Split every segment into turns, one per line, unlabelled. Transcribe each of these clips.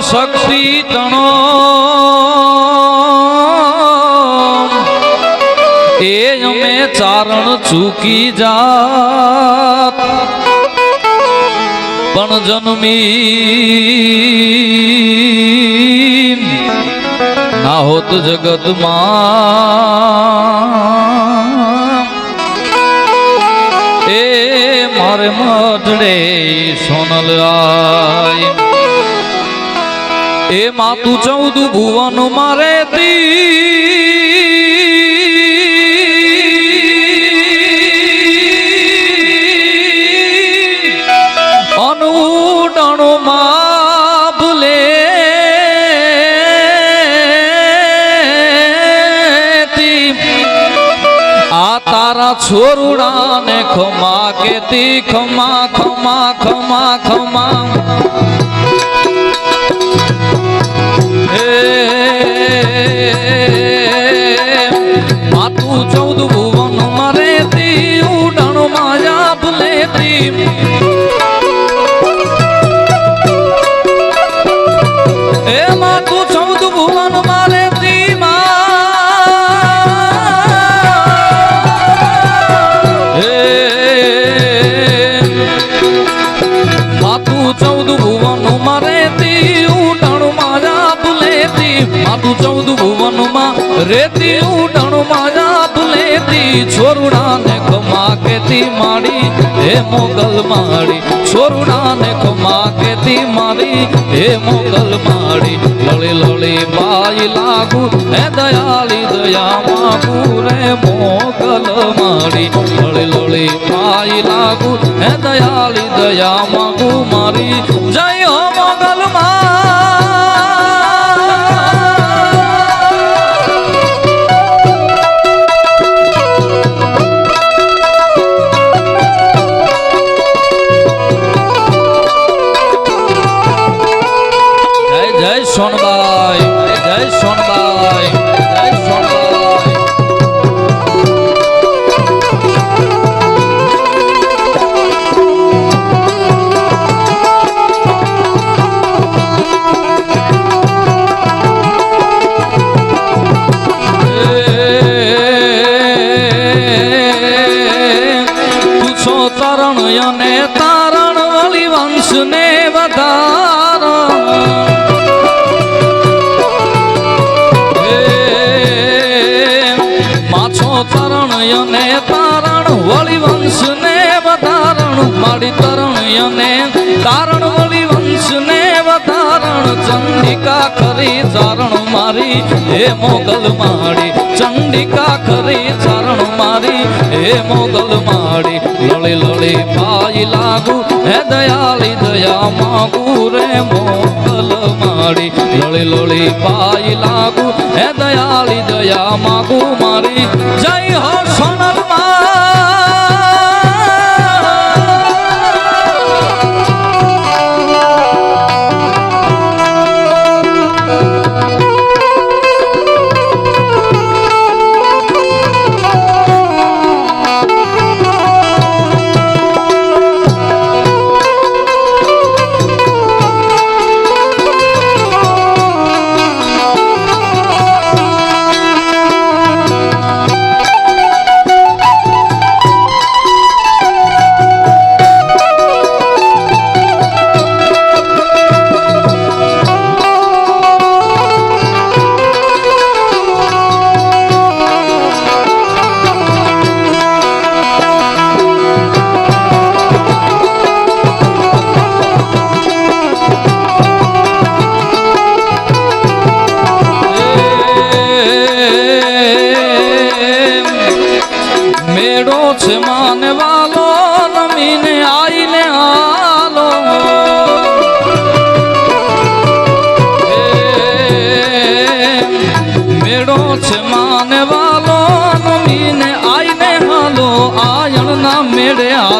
શક્તિ તણો. એ અમે ચારણ ચૂકી જાત. પણ જન્મી ના હોત જગતમાં એ મારે મઢડે સોનલ આય એ માતું ચૌદ ભુવન મારે તી અનુડણો માં ભૂલે આ તારા છોરુડા ને ખમા કેતી ખમા ખમા ખમા ખમા હે ચૌદ ભુવન મરે તી ઉડણ માયા ભૂલેતી એ માતું ચૌદ ભુવન મારે તી માતું ચૌદ ભુવન મારે તી ઉડણ માયા ભૂલેતી માતું ચૌદ ભુવનમાં રેતી ઉડણ માયા ભૂલેતી છોરુડા ને ખમા કેતી માડી હે મોગલ માડી છોરુડા ને ખમા કેતી માડી હે મોગલ માડી લળી લળી બાઈ લાગુ, હે દયાળી દયા માગુ રે મોગલ માડી લળી લળી બાઈ લાગુ, હે દયાળી દયા માગુ મારી, જય હો મોગલ પૂછો તરણ અને તારણ વળી વંશ ને માછો તરણ અને તારણ વળી વંશ ને વધારણ મારી તરણ અને તારણ વળી વંશ ને ચંડિકા ખરી ચારણ મારી, હે મોગલ માડી ચંડિકા ખરી ચારણ મારી, હે મોગલ માડી લળી લળી પાઈ લાગુ, હે દયાળી દયા માગુ રે મોગલ માડી લળી લળી પાઈ લાગુ, હે દયાળી દયા માગુ મારી, જય હો સોનલમાં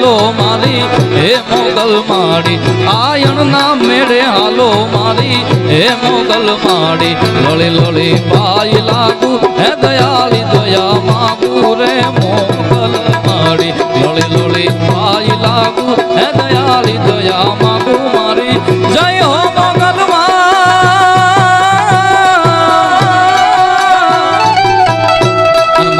હાલો મારી, હે મોગલ માડી આયણના મેળે હાલો મારી, હે મોગલ માડી, લોળી લોળી પાઈ લાગુ, હે દયાળી દયા માગુ રે મોગલ માડી, લોળી લોળી પાઈ લાગુ, હે દયાળી દયા માગુ મારી, જય હો મોગલ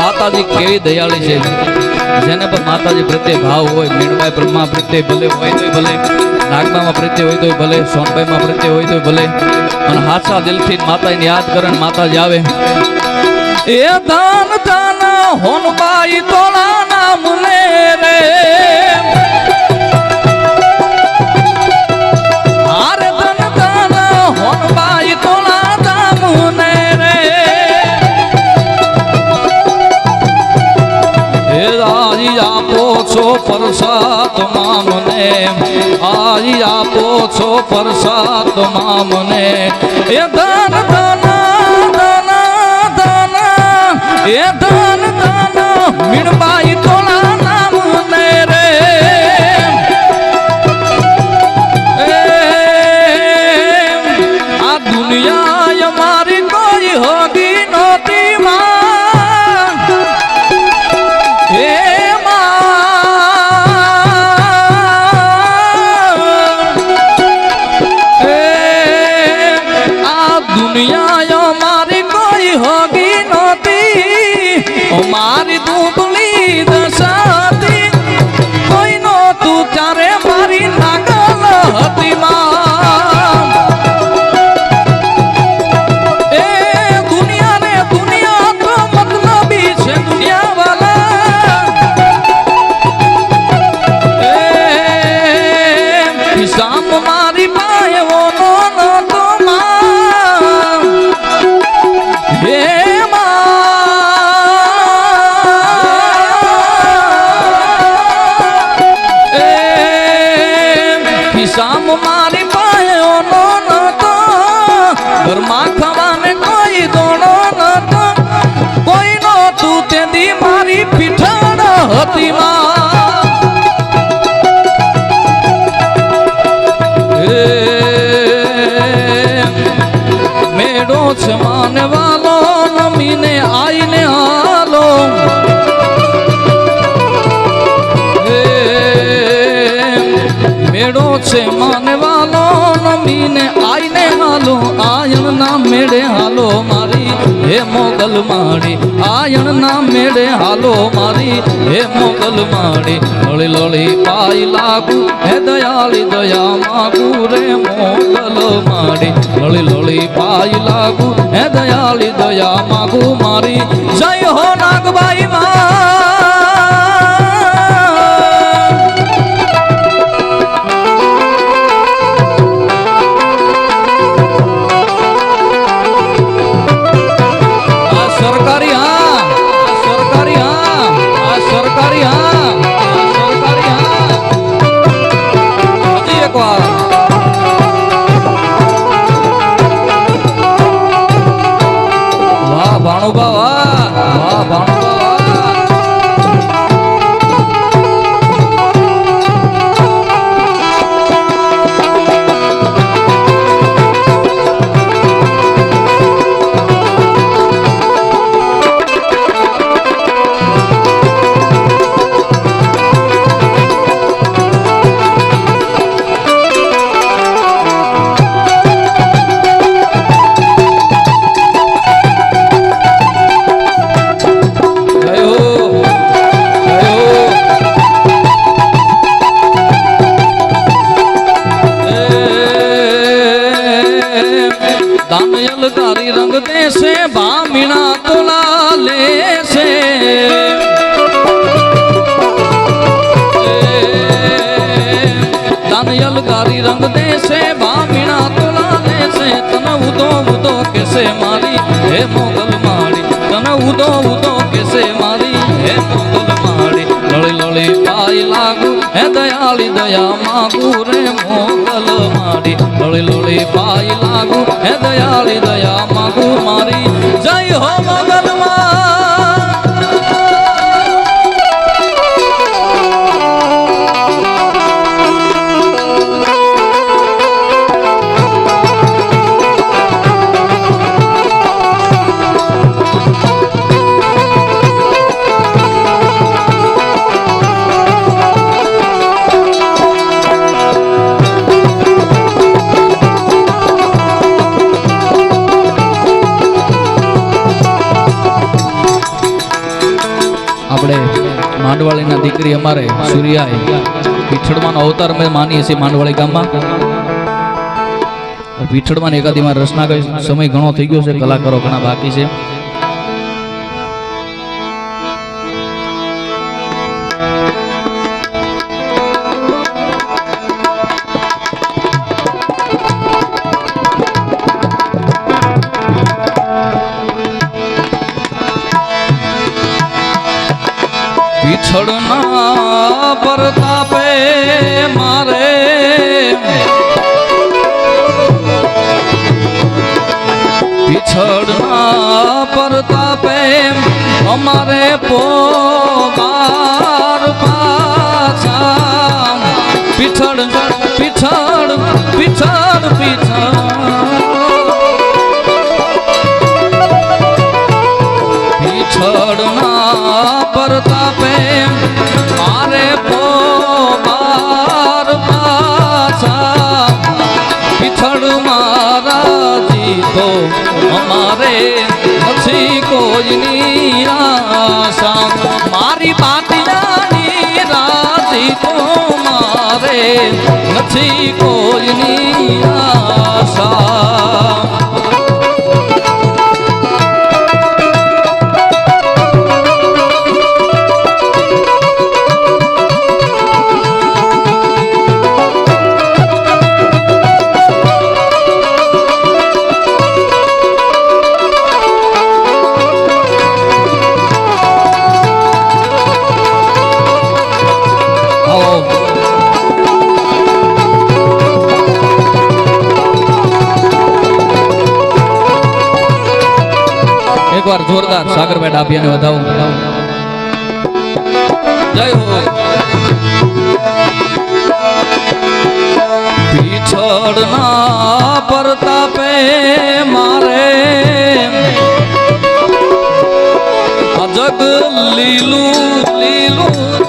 માતાજી કેવી દયાળી છે. જેને પણ માતાજી પ્રત્યે ભાવ હોય મીણભાઈ બ્રહ્મા પ્રત્યે ભલે હોય તોય ભલે નાગબામાં પ્રત્યે હોય તોય ભલે સોનભાઈમાં પ્રત્યે હોય તોય ભલે અને હાથા દિલથી માતાજીને યાદ કરે માતાજી આવે. એ દાન દાન હોનબાઈ તોલા નામ પ્રસાદ મામને આજી આપો છો પ્રસાદ મામને. એ ધન ધન ધન ધન એ ધન ધન મીણબાઈ તોલા માને વાલો નમીને આઈને હાલો મેળો છે માને વાલો નમીને આઈને હાલો આયણ ના મેળે હાલો મારી હે મોગલ માડી આયણ ના મેળે હાલો મારી. હે મોગલ માડી લળી લળી પાઈ લાગુ, હે દયાળી દયા માગુ રે મોગલ માડી લળી લળી પાઈ લાગુ, હે દયાળી દયા માગુ મારી. જય હો નાગબાઈ માં. મોગલ માળી. તને ઉદો ઉદો કેસે મારી? હે મોગલ માળી. લળી લળી પાઈ લાગુ, હે દયાળી દયા માગુ રે મોગલ માળી. લળી લળી પાઈ લાગુ, હે દયાળી દયા માગુ મારી. માંડવાળીના દીકરી અમારે, સૂર્યાએ પીઠળમાંનો અવતાર અમે માનીએ છીએ માંડવાળી ગામમાં. પીઠળમાં એકાદીમાં રચના સમય ઘણો થઈ ગયો છે, કલાકારો ઘણા બાકી છે. અમારે પોગાર પાછા. પીછળ પીછળ પીછળ પીછળ. પીછળના પરતાપે મારે પોબાર પાછા. મારા જીતો અમારે મારી પાટિયાની રાજી તો મારે નથી કોઈની આશા. એકવાર જોરદાર સાગરભાઈ ડાભિયાને વધાવું. જય હો. પીછળના પરતાપે મારે અજગ જગ લીલું લીલું.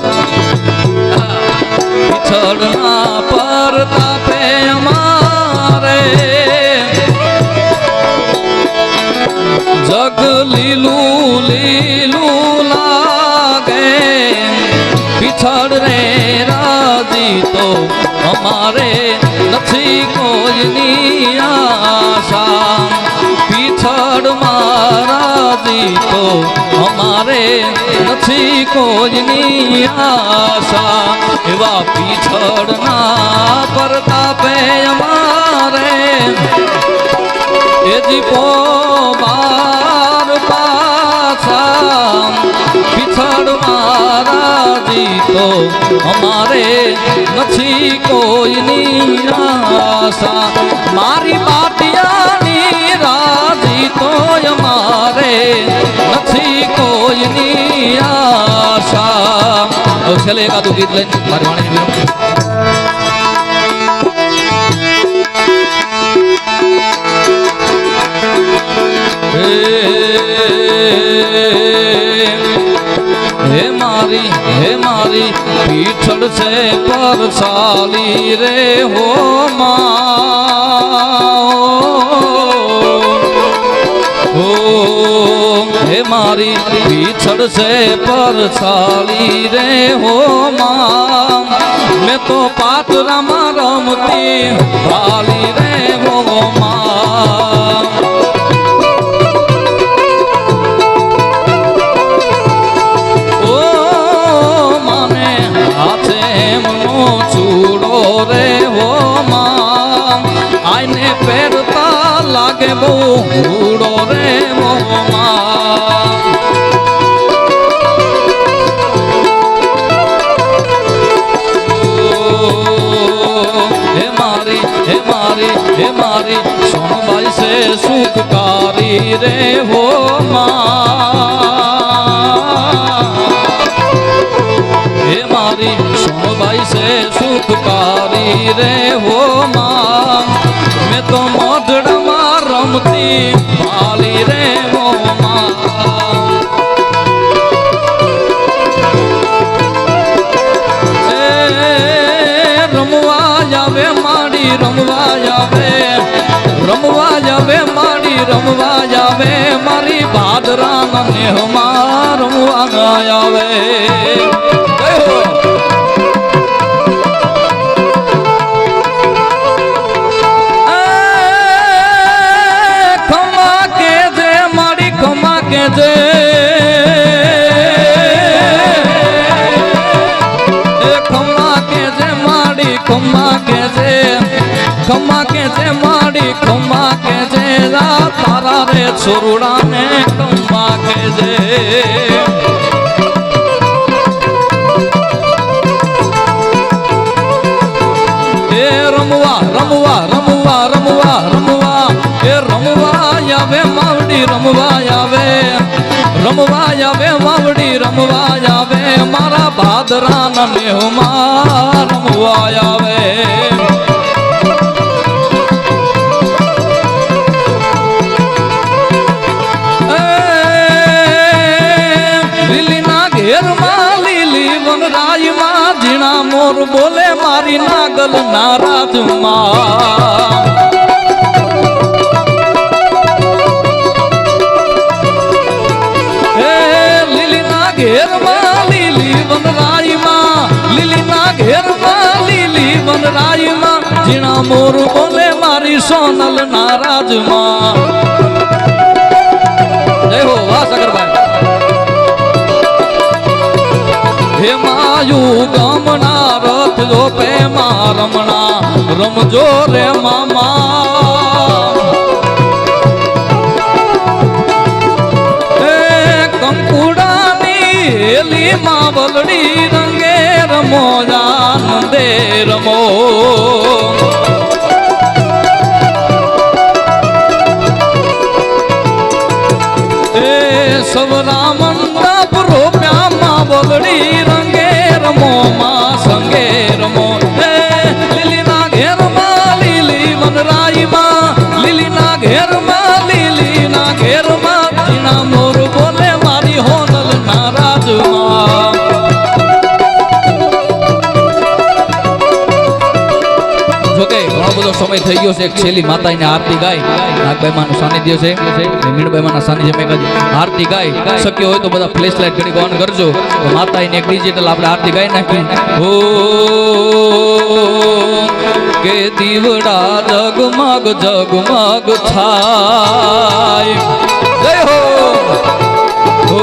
પીછળના પરતાપે અમારે જગ લીલું લીલું લાગે. પીછળ રે રાજી તો અમારે નથી કોઈની આશા. પીછળ મારાજી તો અમારે નથી કોઈની આશા. એવા પીછળના પરતાપે અમારે એ દીપો બાર પાછા. પીછળ મારા જીતો અમારે નથી કોઈની આશા મારી પાટિયાની રાજી તો અમારે નથી કોઈની આશા છેલ્લે એકાદું ગીત લઈને મારી વાણીને છે પરસાલી રે હો હે મારી પીછળ છે પરસાલી રે હો મેં તો પાટરામાં રમતી ભાલી રે હો માં હૂડો રે હો માં હે મારી હે મારી હે મારી, સોનબાઈ છે સુખકારી રે હો મારી, સોનબાઈ છે સુખકારી રે જાવે રમવા જાવે મારી, રમવા જાવે મારી ભાદરા નેહમાં રમવા આવે. એ, ખમા કે જે કે જે કે જે મારી ખમા કે જે, તારા રે છોરુડાને ખમા કે જે એ રમવા રમવા રમવા રમવા રમવા, એ રમવા આવે, માવડી રમવા આવે. રમવા આવે, માવડી રમવા આવે, મારા ભાદરા નેહમાં રમવા આવે. મોર બોલે, મારી નાગલ નારાજમાં હે લીલીના ઘેરમાં લીલી વનરાયમાં લીલીના ઘેરમાં લીલી વનરાયમાં ઝીણા મોર બોલે, મારી સોનલ વાહ સગરભાઈ હે માયુ ગમના રથ જો પ્રેમા રમણા. રમજો રે મામા. કંકુડાની હેલી માં વલડી રંગે રમો જાનંદે રમો. સવરા મંડપ રોપ્યામાં રંગે રમો માં સંગે રમો. એ લીલીના ઘેરમાં લીલી વનરાઈમાં લીલીના સમય થઈ ગયો છે. એક છેલ્લી માતાને આરતી ગાય. નાગભાઈ માનું સાનિધ્ય છે. મીણભાઈ માના સાનિધ્ય મેં આરતી ગાય. શક્ય હોય તો બધા ફ્લેશ લાઇટ ઘડી ઓન કરજો. તો એક ડિજિટલ આપણે આરતી ગાઈ નાખી. હો, કે દીવડા જગમગ જગમગ થાય. જય હો,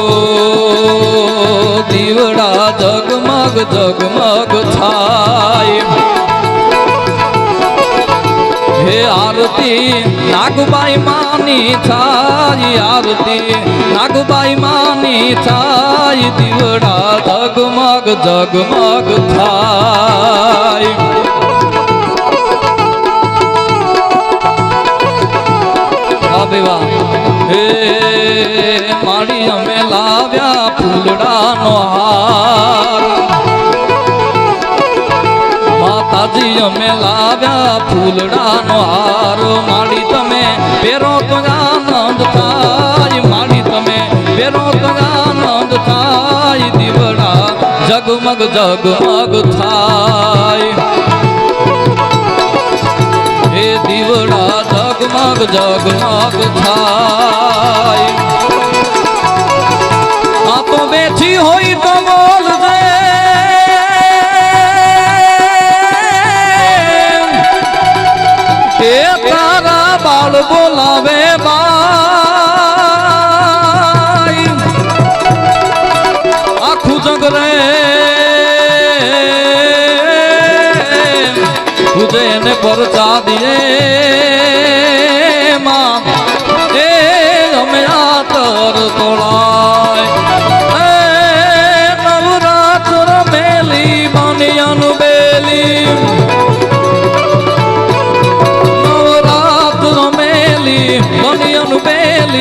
દીવડા જગમગ જગમગ થાય. હે આરતી, નાગુબાઈ માની થાય આરતી. નાગુબાઈ માની થાય દીવડા ધગમગ જગમગ થાય વાહ હે માડી અમે લાવ્યા ફૂલડાનો હાર. માતાજી અમે લાવ્યા ફૂલડાનો હારો. માડી તમે પેરો તો આનંદ થાય. માડી તમે પેરો તો આનંદ થાય. દીવડા જગમગ જગમગ થાય. હે દીવડા જગમગ જગમગ થાય. આપો બેઠી હોય બોલાવે બાઈ. આખું જગ રે. એને પરચા દિએ માં. એ અમે આતર તોળાય.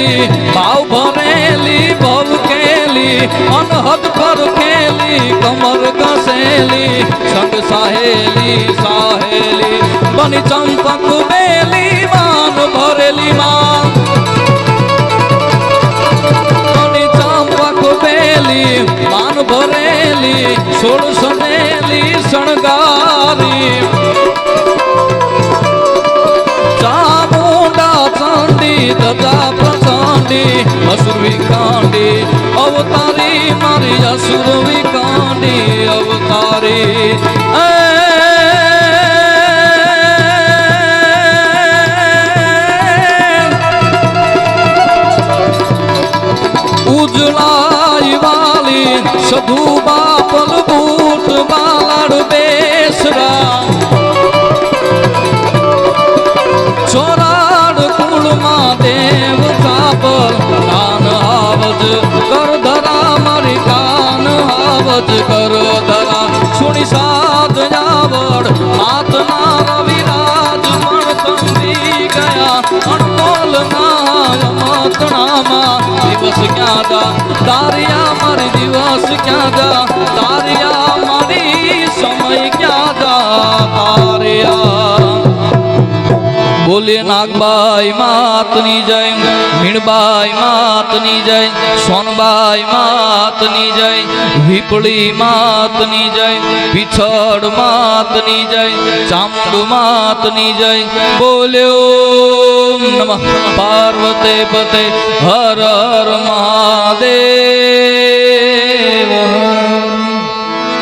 બેલી ભાવ ભરેલી ભવ કેલી, અનહદ પર કેલી, કમર કસેલી સંગ સાહેલી સાહેલી, બની ચંપક બેલી, માન ભરેલી માન બની ચંપક બેલી, માન ભરેલી, સોળ સનેલી, શણગારી. ચામુંડા ચાંદી દજા પ્રચાંડી અસુરવી કાંડી અવતારી મારી અસુરવી કાંડી અવતારી. ઉજળાઈ વાલી સધુ બાપલ બૂટ બાલાડ બેસરા. આવજ કર ધરા, મારી કાન આવત કર ધરા. સુણી સાત જાવડ હાથ ના રવિરાજ મણ સમજી ગયા. અણમોલ ના અમતણામાં દિવસ ક્યાં જા? તારિયા મારી દિવસ ક્યાં જા? તારિયા મારી સમય ક્યાં જા? તારિયા બોલે નાગબાઈ માતની જય, મીણબાઈ માતની જય, સોનબાઈ માતની જય, વિપળી માતની જય, પીછળ માતની જય, ચામુંડ માતની જય. બોલ્યો નમ. પાર્વતે પતે હર હર મહાદેવ.